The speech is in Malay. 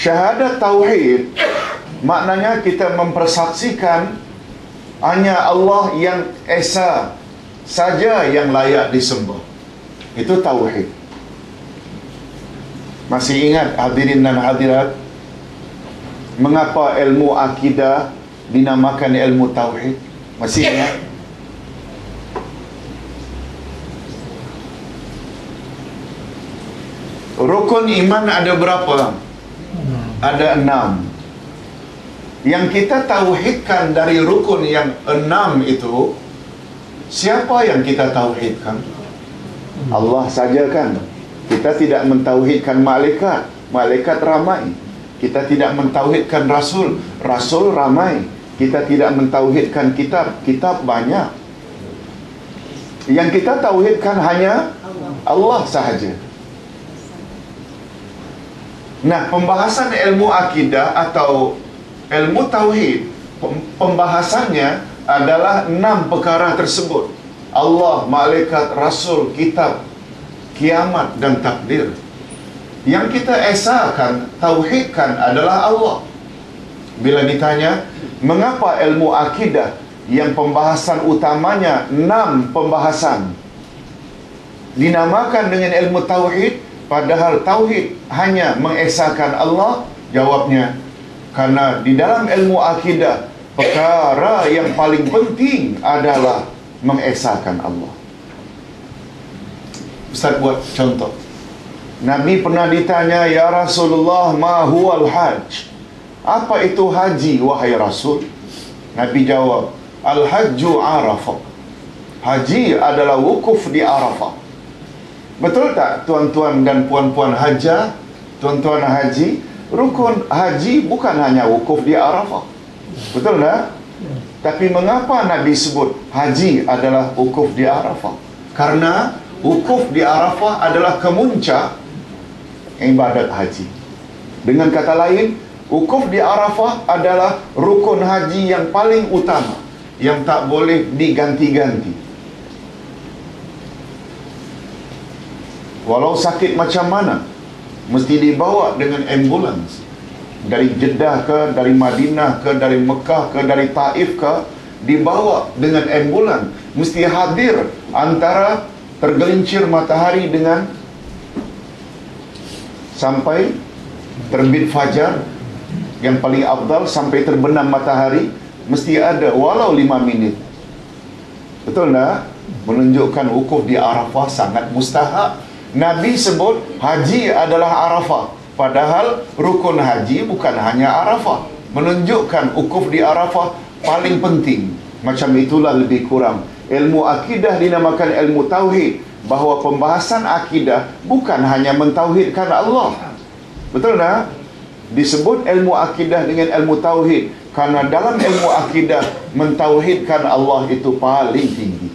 Syahadat tauhid maknanya kita mempersaksikan hanya Allah yang esa saja yang layak disembah. Itu tauhid. Masih ingat hadirin dan hadirat mengapa ilmu akidah dinamakan ilmu tauhid? Masih ingat? Rukun iman ada berapa? Ada enam. Yang kita tauhidkan dari rukun yang enam itu, siapa yang kita tauhidkan? Allah saja kan. Kita tidak mentauhidkan malaikat. Malaikat ramai. Kita tidak mentauhidkan rasul. Rasul ramai. Kita tidak mentauhidkan kitab. Kitab banyak. Yang kita tauhidkan hanya Allah sahaja. Nah, pembahasan ilmu akidah atau ilmu tauhid, pembahasannya adalah enam perkara tersebut. Allah, malaikat, rasul, kitab, kiamat dan takdir. Yang kita esakan, tauhidkan adalah Allah. Bila ditanya, mengapa ilmu akidah yang pembahasan utamanya enam pembahasan dinamakan dengan ilmu tauhid padahal tauhid hanya mengesakan Allah jawabnya karena di dalam ilmu akidah perkara yang paling penting adalah mengesakan Allah. Ustaz buat contoh. Nabi pernah ditanya Ya Rasulullah ma huwal hajj? Apa itu haji wahai Rasul? Nabi jawab Al-hajju arafah. Haji adalah wukuf di Arafah Betul tak tuan-tuan dan puan-puan haja Tuan-tuan haji Rukun haji bukan hanya wukuf di Arafah Betul tak? Tapi mengapa Nabi sebut haji adalah wukuf di Arafah? Karena wukuf di Arafah adalah kemuncak ibadat haji. Dengan kata lain, wukuf di Arafah adalah rukun haji yang paling utama yang tak boleh diganti-ganti. Walau sakit macam mana, mesti dibawa dengan ambulans. Dari Jeddah ke, dari Madinah ke, dari Mekah ke, dari Taif ke, dibawa dengan ambulans. Mesti hadir antara tergelincir matahari dengan sampai terbit fajar yang paling afdal sampai terbenam matahari mesti ada walau lima minit betul tak? menunjukkan wukuf di Arafah sangat mustahak Nabi sebut haji adalah Arafah padahal rukun haji bukan hanya Arafah menunjukkan wukuf di Arafah paling penting macam itulah lebih kurang ilmu akidah dinamakan ilmu tauhid bahawa pembahasan akidah bukan hanya mentauhidkan Allah. Betul tak? Disebut ilmu akidah dengan ilmu tauhid karena dalam ilmu akidah mentauhidkan Allah itu paling tinggi.